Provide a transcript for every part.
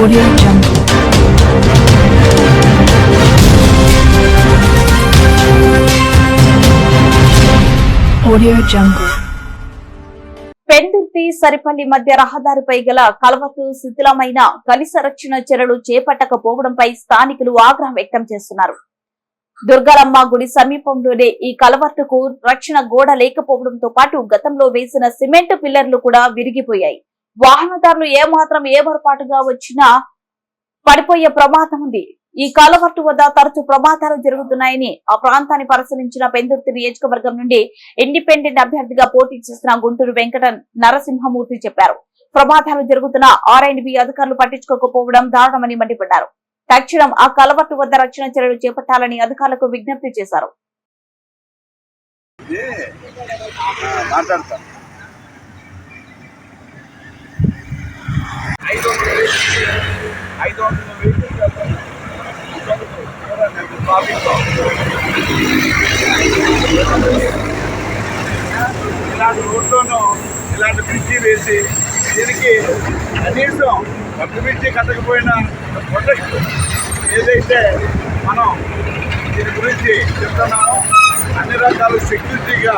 Audio Jungle. Audio Jungle. Pendurthi Saripalli మధ్య రహదారిపై గల కలవతు శిథిలమైన కలిస రక్షణ చర్యలు చేపట్టకపోవడంపై స్థానికులు ఆగ్రహం వ్యక్తం చేస్తున్నారు దుర్గారమ్మ గుడి సమీపంలోనే ఈ కలవట్టుకు రక్షణ గోడ లేకపోవడంతో పాటు గతంలో వేసిన సిమెంట్ పిల్లర్లు కూడా విరిగిపోయాయి వాహనదారులు ఏమాత్రం ఏమరపాటుగా వచ్చినా పడిపోయే ప్రమాదం ఉంది. ఈ కాలవట్టు వద్ద తరచూ ప్రమాదాలు జరుగుతున్నాయని ఆ ప్రాంతాన్ని పరిశీలించిన పెందుర్తి నియోజకవర్గం నుండి ఇండిపెండెంట్ అభ్యర్థిగా పోటీ చేసిన గుంటూరు వెంకట నరసింహమూర్తి చెప్పారు. ప్రమాదాలు జరుగుతున్న ఆర్ఐన్బి అధికారులు పట్టించుకోకపోవడం దారుణమని మండిపడ్డారు. తక్షణం ఆ కలవట్టు వద్ద రక్షణ చర్యలు చేపట్టాలని అధికారులకు విజ్ఞప్తి చేశారు. మాట్లాడతాను ఐదు వందల ఐదు వందల వెహికల్స్ ఇలాంటి రోడ్లోనూ ఇలాంటి బ్రిడ్జి వేసి దీనికి కనీసం కొత్త బ్రిడ్జి కట్టకపోయినా ప్రొటెక్ట్ ఏదైతే మనం దీని గురించి చెప్తున్నామో అన్ని రకాల సెక్యూరిటీగా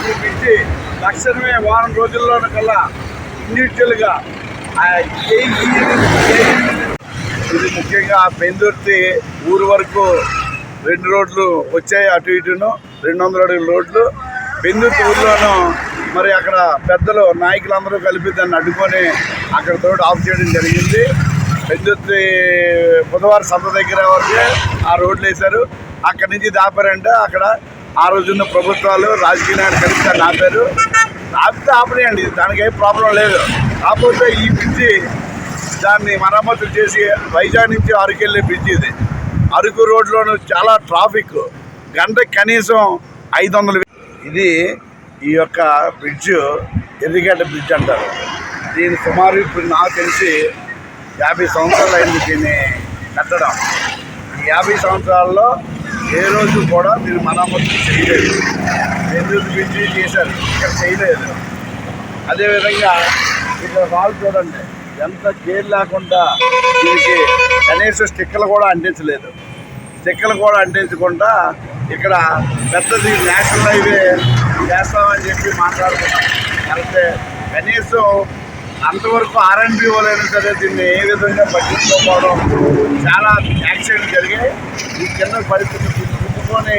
ఈ బ్రిడ్జి తక్షణమే వారం రోజుల్లోన కల్లా ఇండివిజువల్గా ఏ- ఇది ముఖ్యంగా పెందుర్తి ఊరు వరకు రెండు రోడ్లు వచ్చాయి అటు ఇటును రెండు వందల అడుగుల రోడ్లు. పెందుర్తి ఊర్లోనూ మరి అక్కడ పెద్దలు నాయకులందరూ కలిపి దాన్ని అడ్డుకొని అక్కడ తోటి ఆఫ్ చేయడం జరిగింది. పెందుర్తి బుధవారం సంత దగ్గర వరకే ఆ రోడ్లు వేశారు. అక్కడి నుంచి దాపారంటే. అక్కడ ఆ రోజున్న ప్రభుత్వాలు రాజకీయ నాయకులు కలిసి దాన్ని ఆపారు. ఆపితే ఆపలేయండి దానికి ఏం ప్రాబ్లం లేదు. కాకపోతే ఈ బ్రిడ్జి దాన్ని మరమ్మతులు చేసి వైజాగ్ నుంచి అరకు వెళ్ళే బ్రిడ్జ్ ఇది. అరకు రోడ్లోనూ చాలా ట్రాఫిక్ గంటకి కనీసం ఐదు వందలు ఇది ఈ యొక్క బ్రిడ్జ్ ఎర్రిగడ్డ బ్రిడ్జ్ అంటారు. దీని సుమారు ఇప్పుడు నాకు తెలిసి యాభై సంవత్సరాలు అయింది దీన్ని కట్టడం. ఈ యాభై సంవత్సరాల్లో ఏ రోజు కూడా దీన్ని మరమ్మతులు చేయలేదు. ఎందుకు బ్రిడ్జ్ చేశారు? ఇక్కడ చేయలేదు. అదేవిధంగా ఇక్కడ రాళ్ళు చూడండి. ఎంత కేర్ లేకుండా దీనికి కనీసం స్టిక్కలు కూడా అంటించలేదు. స్టిక్కలు కూడా అంటించకుండా ఇక్కడ పెద్దది నేషనల్ హైవే చేస్తామని చెప్పి మాట్లాడుకున్నాం. అయితే కనీసం అంతవరకు ఆర్ఎన్బి వాళ్ళైనా సరే దీన్ని ఏ విధంగా పట్టించుకోకపోవడం చాలా యాక్సిడెంట్ జరిగాయి. ఈ కింద పరిస్థితి కుట్టుకొని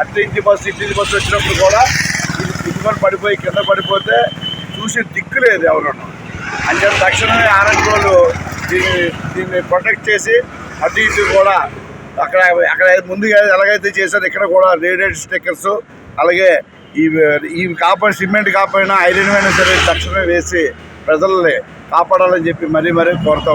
అటు ఇంటి బస్సు ఇంటి బస్సు వచ్చినప్పుడు కూడా ఇది కుట్టుకొని పడిపోయి కింద పడిపోతే చూసి దిక్కు లేదు ఎవరన్నా అంటే తక్షణమే ఆర్ఎన్బి వాళ్ళు దీన్ని దీన్ని ప్రొటెక్ట్ చేసి అటు ఇటు కూడా అక్కడ అక్కడ ముందుగా ఎలాగైతే చేశారో ఇక్కడ కూడా రేడియేట్ స్టిక్కర్స్ అలాగే ఈ ఈ కాపాడి సిమెంట్ కాపాడినా ఐరన్ అయినా సరే తక్షణమే వేసి ప్రజల్ని కాపాడాలని చెప్పి మరీ మరీ కోరుతా